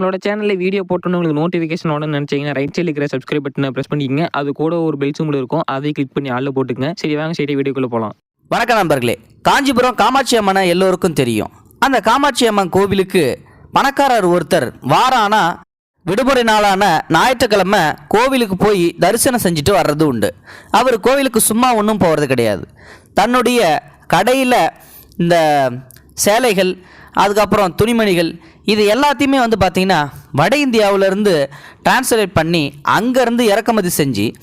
நம்மளோட சேனலில் வீடியோ போட்டோன்னு உங்களுக்கு நோட்டிஃபிகேஷன் உடனே நினச்சிங்கன்னா ரைட் சைடில் இருக்கிற சப்ஸ்கிரைப் பட்டனை ப்ரெஸ் பண்ணிக்கங்க. அது கூட ஒரு பெல் சிம்பிள் இருக்கும். அதை கிளிக் பண்ணி ஆளில் போட்டுக்கங்க. சரி வாங்க சரி வீடியோக்குள்ளே போகலாம் வணக்கம் நண்பர்களே. காஞ்சிபுரம் காமாட்சி அம்மனை எல்லோருக்கும் தெரியும். அந்த காமாட்சி அம்மன் கோவிலுக்கு பணக்காரர் ஒருத்தர் வாரானா விடுமுறை நாளான ஞாயிற்றுக்கிழமை கோவிலுக்கு போய் தரிசனம் செஞ்சுட்டு வர்றது உண்டு. அவர் கோவிலுக்கு சும்மா ஒன்றும் போகிறது கிடையாது. தன்னுடைய கடையில் இந்த சேலைகள் அதுக்கப்புறம் துணிமணிகள் இது எல்லாத்தையுமே வந்து பார்த்திங்கன்னா வட இந்தியாவிலேருந்து டிரான்ஸ்லேட் பண்ணி அங்கேருந்து இறக்குமதி செஞ்சு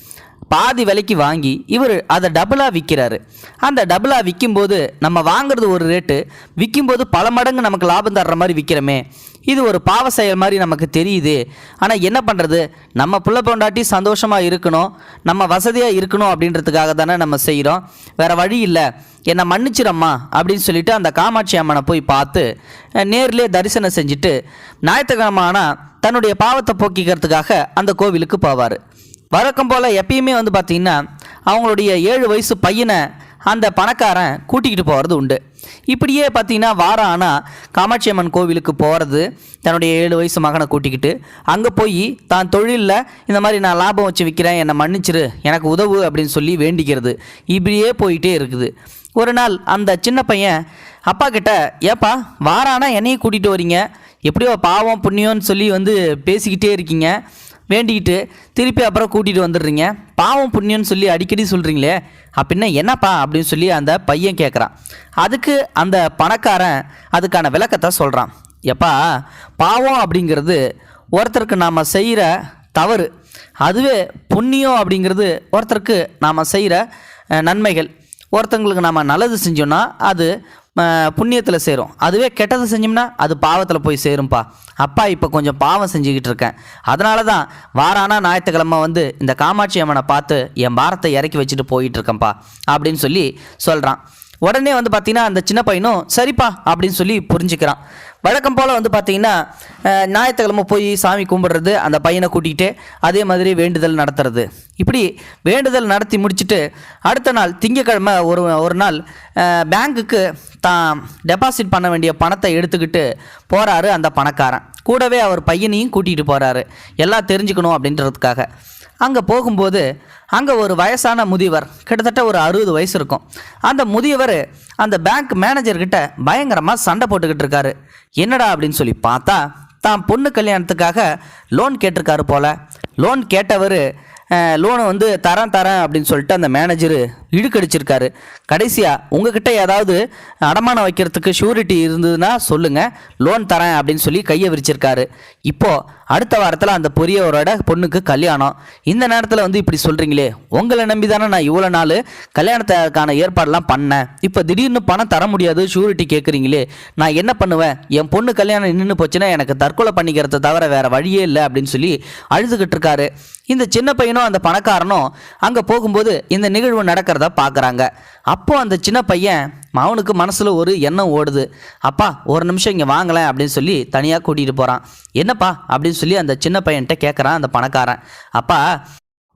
பாதி விலைக்கு வாங்கி இவர் அதை டபுளாக விற்கிறாரு. அந்த டபுளாக விற்கும்போது நம்ம வாங்குறது ஒரு ரேட்டு விற்கும்போது பல மடங்கு நமக்கு லாபம் தர்ற மாதிரி விற்கிறோமே இது ஒரு பாவ செயல் மாதிரி நமக்கு தெரியுது. ஆனால் என்ன பண்ணுறது நம்ம புள்ள பொண்டாட்டி சந்தோஷமாக இருக்கணும். நம்ம வசதியாக இருக்கணும் அப்படின்றதுக்காக தானே நம்ம செய்கிறோம் வேறு வழி இல்லை. என்னை மன்னிச்சிரம்மா அப்படின்னு சொல்லிட்டு அந்த காமாட்சி அம்மனை போய் பார்த்து நேர்லேயே தரிசனம் செஞ்சுட்டு ஞாயிற்றுக்கிழமை ஆனால் தன்னுடைய பாவத்தை போக்கிக்கிறதுக்காக அந்த கோவிலுக்கு போவார். வழக்கம் போல் எப்பயுமே வந்து பார்த்திங்கன்னா அவங்களுடைய ஏழு வயசு பையனை அந்த பணக்காரன் கூட்டிக்கிட்டு போகிறது உண்டு. இப்படியே பார்த்தீங்கன்னா வாரம் ஆனால் காமாட்சி அம்மன் கோவிலுக்கு போகிறது தன்னுடைய ஏழு வயசு மகனை கூட்டிக்கிட்டு அங்கே போய் தான் தொழிலில் இந்த மாதிரி நான் லாபம் வச்சு விற்கிறேன் என்னை மன்னிச்சிரு எனக்கு உதவு அப்படின்னு சொல்லி வேண்டிக்கிறது. இப்படியே போயிட்டே இருக்குது. ஒரு நாள் அந்த சின்ன பையன் அப்பா கிட்ட ஏப்பா வாரானா என்னையும் கூட்டிகிட்டு வரீங்க? எப்படியோ பாவம் புண்ணியம்னு சொல்லி வந்து பேசிக்கிட்டே இருக்கீங்க. வேண்டிக்கிட்டு திருப்பி அப்புறம் கூட்டிகிட்டு வந்துடுறீங்க. பாவம் புண்ணியம்னு சொல்லி அடிக்கடி சொல்கிறீங்களே அப்படின்னா என்னப்பா அப்படின்னு சொல்லி அந்த பையன் கேட்குறான் அதுக்கு அந்த பணக்காரன் அதுக்கான விளக்கத்தை சொல்கிறான் எப்பா பாவம் அப்படிங்கிறது ஒருத்தருக்கு நாம் செய்கிற தவறு அதுவே புண்ணியம் அப்படிங்கிறது ஒருத்தருக்கு நாம் செய்கிற நன்மைகள். ஒருத்தங்களுக்கு நாம் நல்லது செஞ்சோன்னா அது புண்ணியத்தில் சேரும். அதுவே கெட்டது செஞ்சோம்னா அது பாவத்தில் போய் சேரும்பா. அப்பா இப்போ கொஞ்சம் பாவம் செஞ்சுக்கிட்டு இருக்கேன். அதனால தான் வாரானா ஞாயிற்றுக்கிழமை வந்து இந்த காமாட்சி அம்மனை பார்த்து என் பாரத்தை இறக்கி வச்சுட்டு போயிட்டு இருக்கேன்ப்பா அப்படின்னு சொல்லி சொல்கிறான் உடனே வந்து பார்த்தீங்கன்னா அந்த சின்ன பையனும் சரிப்பா அப்படின்னு சொல்லி புரிஞ்சுக்கிறான். வழக்கம் போல் வந்து பார்த்தீங்கன்னா ஞாயிற்றுக்கிழமை போய் சாமி கும்பிட்றது அந்த பையனை கூட்டிகிட்டு அதே மாதிரி வேண்டுதல் நடத்துறது. இப்படி வேண்டுதல் நடத்தி முடிச்சுட்டு அடுத்த நாள் திங்கக்கிழமை ஒரு ஒரு நாள் பேங்க்குக்கு தான் டெபாசிட் பண்ண வேண்டிய பணத்தை எடுத்துக்கிட்டு போகிறாரு அந்த பணக்காரன். கூடவே அவர் பையனையும் கூட்டிகிட்டு போகிறாரு எல்லாம் தெரிஞ்சுக்கணும் அப்படின்றதுக்காக. அங்கே போகும்போது அங்கே ஒரு வயசான முதியவர் கிட்டத்தட்ட ஒரு அறுபது வயசு இருக்கும். அந்த முதியவர் அந்த பேங்க் மேனேஜர்கிட்ட பயங்கரமாக சண்டை போட்டுக்கிட்டு இருக்காரு. என்னடா அப்படின்னு சொல்லி பார்த்தா தான் பொண்ணு கல்யாணத்துக்காக லோன் கேட்டிருக்காரு போல். லோன் கேட்டவர் லோனை வந்து தரேன் தரேன் அப்படின்னு சொல்லிட்டு அந்த மேனேஜரு இழுக்கடிச்சிருக்காரு கடைசியாக உங்ககிட்ட ஏதாவது அடமானம் வைக்கிறதுக்கு ஷூரிட்டி இருந்ததுன்னா சொல்லுங்கள் லோன் தரேன் அப்படின்னு சொல்லி கையை விரிச்சிருக்காரு. இப்போது அடுத்த வாரத்தில் அந்த பொரியவரோட பொண்ணுக்கு கல்யாணம். இந்த நேரத்தில் வந்து இப்படி சொல்கிறீங்களே உங்களை நம்பி தானே நான் இவ்வளோ நாள் கல்யாணத்துக்கான ஏற்பாடெல்லாம் பண்ணேன். இப்போ திடீர்னு பணம் தர முடியாது ஷூரிட்டி கேட்குறீங்களே நான் என்ன பண்ணுவேன்? என் பொண்ணு கல்யாணம் நின்று போச்சுன்னா எனக்கு தற்கொலை பண்ணிக்கிறத தவிர வேறு வழியே இல்லை அப்படின்னு சொல்லி அழுதுகிட்டு இருக்காரு. இந்த சின்ன பையனும் அந்த பணக்காரனும் அங்கே போகும்போது இந்த நிகழ்வு நடக்கிறத பார்க்குறாங்க. அப்போ அந்த சின்ன பையன் அவனுக்கு மனசில் ஒரு எண்ணம் ஓடுது. அப்பா ஒரு நிமிஷம் இங்கே வாங்கலேன் அப்படின்னு சொல்லி தனியாக கூட்டிகிட்டு போகிறான் என்னப்பா? அப்படின்னு சொல்லி அந்த சின்ன பையன்கிட்ட கேட்குறான் அந்த பணக்காரன். அப்பா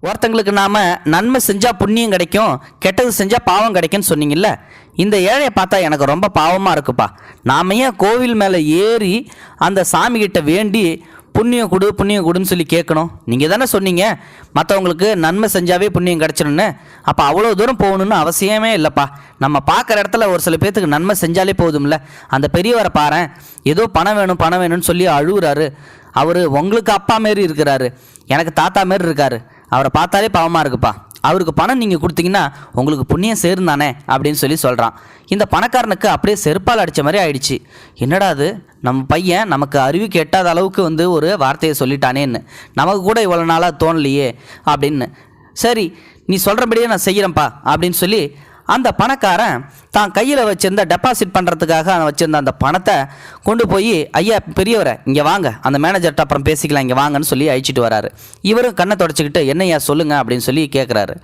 ஒருத்தங்களுக்கு நாம் நன்மை செஞ்சால் புண்ணியம் கிடைக்கும் கெட்டது செஞ்சால் பாவம் கிடைக்கும்னு சொன்னீங்கல்ல? இந்த ஏழையை பார்த்தா எனக்கு ரொம்ப பாவமாக இருக்குப்பா. நாம ஏன் கோவில் மேலே ஏறி அந்த சாமிகிட்ட வேண்டி புண்ணியம் கொடு புண்ணியம் கொடுன்னு சொல்லி கேட்கணும். நீங்கள் தானே சொன்னீங்க மற்றவங்களுக்கு நன்மை செஞ்சாவே புண்ணியம் கிடச்சிடும்னு அப்போ அவ்வளோ தூரம் போகணுன்னு அவசியமே இல்லைப்பா. நம்ம பார்க்குற இடத்துல ஒரு சில பேர்த்துக்கு நன்மை செஞ்சாலே போதும்ல. அந்த பெரியவரை பாரேன் ஏதோ பணம் வேணும் பணம் வேணும்னு சொல்லி அழுகுறாரு. அவர் உங்களுக்கு அப்பா மாரி இருக்கிறாரு. எனக்கு தாத்தா மாரி இருக்காரு. அவரை பார்த்தாலே பாவமாக இருக்குப்பா. அவருக்கு பணம் நீங்கள் கொடுத்தீங்கன்னா உங்களுக்கு புண்ணியம் சேர்ந்தானே அப்படின்னு சொல்லி சொல்கிறான் இந்த பணக்காரனுக்கு அப்படியே செருப்பால் அடித்த மாதிரி ஆயிடுச்சு. என்னடா அது? நம்ம பையன் நமக்கு அறிவு கெட்டாத அளவுக்கு வந்து ஒரு வார்த்தையை சொல்லிட்டானேன்னு நமக்கு கூட இவ்வளோ நாளாக தோணலையே அப்படின்னு. சரி நீ சொல்கிறபடியே நான் செய்கிறேன்ப்பா அப்படின்னு சொல்லி அந்த பணக்காரன் தான் கையில் வச்சிருந்த டெபாசிட் பண்ணுறதுக்காக வச்சுருந்த அந்த பணத்தை கொண்டு போய் ஐயா பெரியவரை இங்கே வாங்க. அந்த மேனேஜர்கிட்ட அப்புறம் பேசிக்கலாம் இங்கே வாங்கன்னு சொல்லி அழிச்சிட்டு வராரு. இவரும் கண்ணை தொடச்சிக்கிட்டு என்னய்யா சொல்லுங்க அப்படின்னு சொல்லி கேட்குறாரு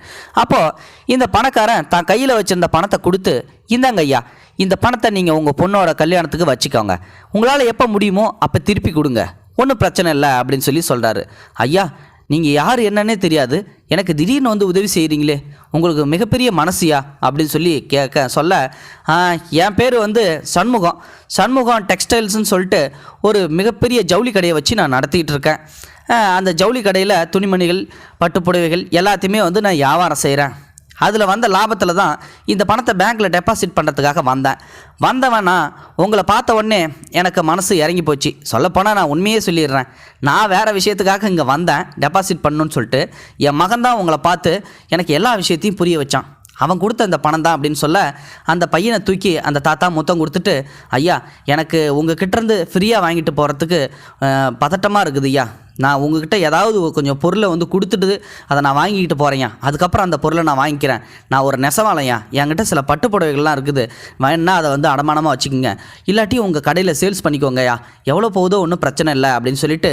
அப்போது இந்த பணக்காரன் தான் கையில் வச்சிருந்த பணத்தை கொடுத்து இந்தாங்க ஐயா இந்த பணத்தை நீங்கள் உங்கள் பொண்ணோட கல்யாணத்துக்கு வச்சுக்கோங்க. உங்களால் எப்போ முடியுமோ அப்போ திருப்பி கொடுங்க. ஒன்றும் பிரச்சனை இல்லை அப்படின்னு சொல்லி சொல்கிறாரு ஐயா நீங்கள் யார் என்னன்னே தெரியாது. எனக்கு திடீர்னு வந்து உதவி செய்கிறீங்களே உங்களுக்கு மிகப்பெரிய மனசியா? அப்படின்னு சொல்லி கேட்க சொல்ல என் பேர் வந்து சண்முகம். சண்முகம் டெக்ஸ்டைல்ஸ்னு சொல்லிட்டு ஒரு மிகப்பெரிய ஜவுளி கடையை வச்சு நான் நடத்திக்கிட்டு இருக்கேன். அந்த ஜவுளி கடையில் துணிமணிகள் பட்டுப்புடவைகள் எல்லாத்தையுமே வந்து நான் வியாபாரம் செய்கிறேன் அதில் வந்த லாபத்தில் தான் இந்த பணத்தை பேங்க்கில் டெபாசிட் பண்ணுறதுக்காக வந்தேன். வந்தவனா உங்களை பார்த்த உடனே எனக்கு மனசு இறங்கி போச்சு. சொல்லப்போனால் நான் உண்மையே சொல்லிடுறேன். நான் வேறு விஷயத்துக்காக இங்கே வந்தேன் டெபாசிட் பண்ணணும்னு சொல்லிட்டு. என் மகன் தான் உங்களை பார்த்து எனக்கு எல்லா விஷயத்தையும் புரிய வச்சான். அவன் கொடுத்த அந்த பணம் தான் அப்படின்னு சொல்ல அந்த பையனை தூக்கி அந்த தாத்தா மொத்தம் கொடுத்துட்டு ஐயா எனக்கு உங்கள் கிட்டேருந்து ஃப்ரீயாக வாங்கிட்டு போகிறதுக்கு பதட்டமாக இருக்குது ஐயா. நான் உங்ககிட்ட ஏதாவது கொஞ்சம் பொருளை வந்து கொடுத்துட்டு அதை நான் வாங்கிக்கிட்டு போகிறேன் அதுக்கப்புறம் அந்த பொருளை நான் வாங்கிக்கிறேன். நான் ஒரு நெசவாளையா? என்கிட்ட சில பட்டு புடவைகள்லாம் இருக்குது. வேணா அதை வந்து அடமானமாக வச்சுக்கோங்க. இல்லாட்டி உங்கள் கடையில் சேல்ஸ் பண்ணிக்கோங்கய்யா. எவ்வளோ போகுதோ ஒன்றும் பிரச்சனை இல்லை அப்படின்னு சொல்லிட்டு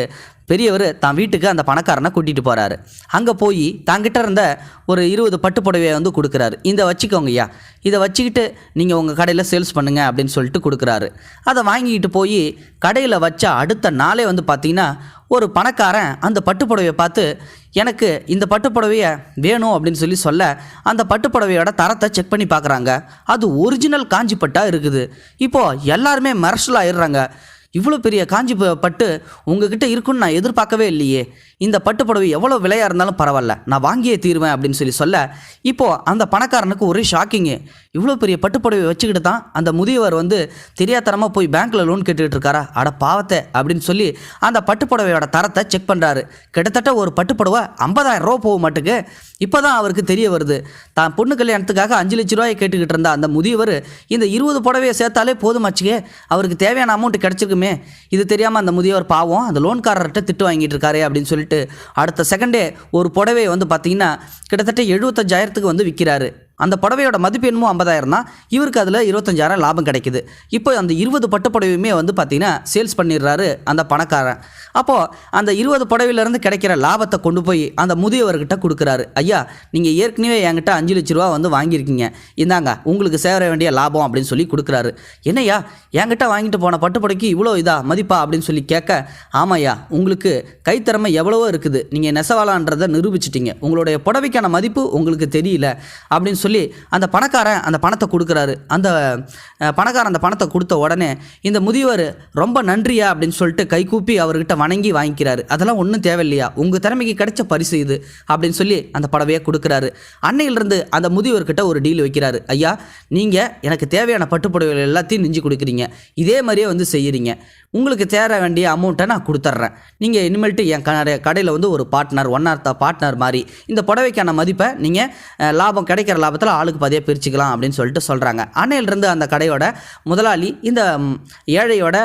பெரியவர் தான் வீட்டுக்கு அந்த பணக்காரனை கூட்டிகிட்டு போகிறாரு அங்கே போய் தாங்கிட்ட இருந்த ஒரு இருபது பட்டு புடவையை வந்து கொடுக்குறாரு. இந்த வச்சுக்கோங்கய்யா இதை வச்சுக்கிட்டு நீங்கள் உங்கள் கடையில் சேல்ஸ் பண்ணுங்க அப்படின்னு சொல்லிட்டு கொடுக்குறாரு. அதை வாங்கிக்கிட்டு போய் கடையில் வச்சா அடுத்த நாளே வந்து பார்த்தீங்கன்னா ஒரு பணக்காரன் அந்த பட்டு புடவையை பார்த்து எனக்கு இந்த பட்டு புடவையை வேணும் அப்படின்னு சொல்லி சொல்ல அந்த பட்டு புடவையோட தரத்தை செக் பண்ணி பார்க்குறாங்க. அது ஒரிஜினல் காஞ்சிப்பட்டாக இருக்குது. இப்போது எல்லாருமே மெர்ஷல் ஆயிடுறாங்க. இவ்வளோ பெரிய காஞ்சி பட்டு உங்ககிட்ட இருக்குன்னு நான் எதிர்பார்க்கவே இல்லையே. இந்த பட்டு புடவை எவ்வளோ விலையாக இருந்தாலும் பரவாயில்ல நான் வாங்கியே தீருவேன் அப்படின்னு சொல்லி சொல்ல இப்போது அந்த பணக்காரனுக்கு ஒரே ஷாக்கிங்கு இவ்வளோ பெரிய பட்டுப்புடவை வச்சுக்கிட்டு தான் அந்த முதியவர் வந்து தெரியாதரமாக போய் பேங்க்கில் லோன் கேட்டுக்கிட்டு இருக்காரா? அட பாவத்தை அப்படின்னு சொல்லி அந்த பட்டுப்புடவையோட தரத்தை செக் பண்ணுறாரு கிட்டத்தட்ட ஒரு பட்டு புடவை ஐம்பதாயிரம் ரூபா போக மாட்டுக்கு. இப்போ தான் அவருக்கு தெரிய வருது. தான் பொண்ணு கல்யாணத்துக்காக அஞ்சு லட்ச ரூபாயை கேட்டுக்கிட்டு இருந்தா அந்த முதியவர் இந்த இருபது புடவையை சேர்த்தாலே போதுமாச்சுக்கே அவருக்கு தேவையான அமௌண்ட் கிடச்சிருக்குமே. இது தெரியாமல் அந்த முதியவர் பாவம் அந்த லோன்காரர்கிட்ட திட்டு வாங்கிட்டு இருக்காரு அப்படின்னு சொல்லி சொல்லிட்டு அடுத்த செகண்டே ஒரு புடவையை வந்து பார்த்திங்கன்னா கிட்டத்தட்ட எழுபத்தஞ்சாயிரத்துக்கு வந்து விற்கிறாரு. அந்த புடவையோட மதிப்பு என்னமோ ஐம்பதாயிரம் தான். இவருக்கு அதில் இருபத்தஞ்சாயிரம் லாபம் கிடைக்குது. இப்போ அந்த இருபது பட்டு புடவையுமே வந்து பார்த்திங்கன்னா சேல்ஸ் பண்ணிடுறாரு அந்த பணக்காரன். அப்போது அந்த இருபது புடவையிலேருந்து கிடைக்கிற லாபத்தை கொண்டு போய் அந்த முதியவர்கிட்ட கொடுக்குறாரு. ஐயா நீங்கள் ஏற்கனவே என்கிட்ட அஞ்சு லட்ச ரூபா வந்து வாங்கியிருக்கீங்க. இந்தாங்க உங்களுக்கு சேர வேண்டிய லாபம் அப்படின்னு சொல்லி கொடுக்குறாரு. என்னய்யா என்கிட்ட வாங்கிட்டு போன பட்டு புடவைக்கு இவ்வளோ இதா மதிப்பா? அப்படின்னு சொல்லி கேட்க ஆமாய்யா உங்களுக்கு கைத்திறமை எவ்வளவோ இருக்குது. நீங்கள் நெசவாளான்றதை நிரூபிச்சிட்டிங்க. உங்களுடைய புடவைக்கான மதிப்பு உங்களுக்கு தெரியல. அப்படின்னு சொல்லி அந்த பணக்காரன் அந்த பணத்தை கொடுக்குறாரு. அந்த பணக்காரன் அந்த பணத்தை கொடுத்த உடனே இந்த முதியவர் ரொம்ப நன்றியா? அப்படின்னு சொல்லிட்டு கைகூப்பி அவர்கிட்ட வணங்கி வாங்கிக்கிறாரு. அதெல்லாம் ஒன்றும் தேவையில்லையா? உங்கள் திறமைக்கு கிடைச்ச பரிசு இது. அப்படின்னு சொல்லி அந்த படவையை கொடுக்குறாரு. அன்னையிலிருந்து அந்த முதியவர்கிட்ட ஒரு டீல் வைக்கிறாரு. ஐயா நீங்கள் எனக்கு தேவையான பட்டு புடவைகள் எல்லாத்தையும் நெஞ்சு கொடுக்குறீங்க. இதே மாதிரியே வந்து செய்கிறீங்க உங்களுக்கு தேர வேண்டிய அமௌண்ட்டை நான் கொடுத்துட்றேன் நீங்கள் இனிமேல்ட்டு என் கடை கடையில் வந்து ஒரு partner one or the partner மாதிரி இந்த புடவைக்கான மதிப்பை நீங்கள் லாபம் கிடைக்கிற லாபம் லாபத்தில் ஆளுக்கு பாதியாக பிரிச்சுக்கலாம் அப்படின்னு சொல்லிட்டு சொல்கிறாங்க அன்னையிலிருந்து அந்த கடையோட முதலாளி இந்த ஏழையோட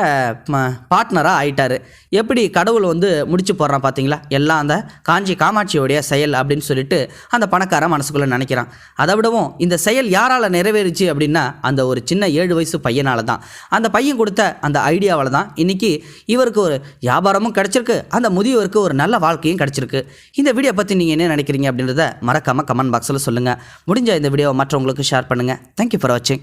பார்ட்னராக ஆயிட்டார். எப்படி கடவுள் வந்து முடிச்சு போடுறான் பார்த்தீங்களா எல்லாம் அந்த காஞ்சி காமாட்சியோடைய செயல் அப்படின்னு சொல்லிட்டு அந்த பணக்காரன் மனசுக்குள்ளே நினைக்கிறான். அதை விடவும் இந்த செயல் யாரால் நிறைவேறுச்சு அப்படின்னா அந்த ஒரு சின்ன ஏழு வயசு பையனால தான். அந்த பையன் கொடுத்த அந்த ஐடியாவில் தான் இன்றைக்கி இவருக்கு ஒரு வியாபாரமும் கிடச்சிருக்கு. அந்த முதியவருக்கு ஒரு நல்ல வாழ்க்கையும் கிடச்சிருக்கு. இந்த வீடியோ பற்றி நீங்கள் என்ன நினைக்கிறீங்க அப்படின்றத மறக்காமல் கமெண்ட் பாக்ஸில் சொல்லுங்கள் முடிஞ்ச இந்த வீடியோவை மற்றவங்களுக்கு ஷேர் பண்ணுங்கள் தேங்க்யூ ஃபார் வாட்சிங்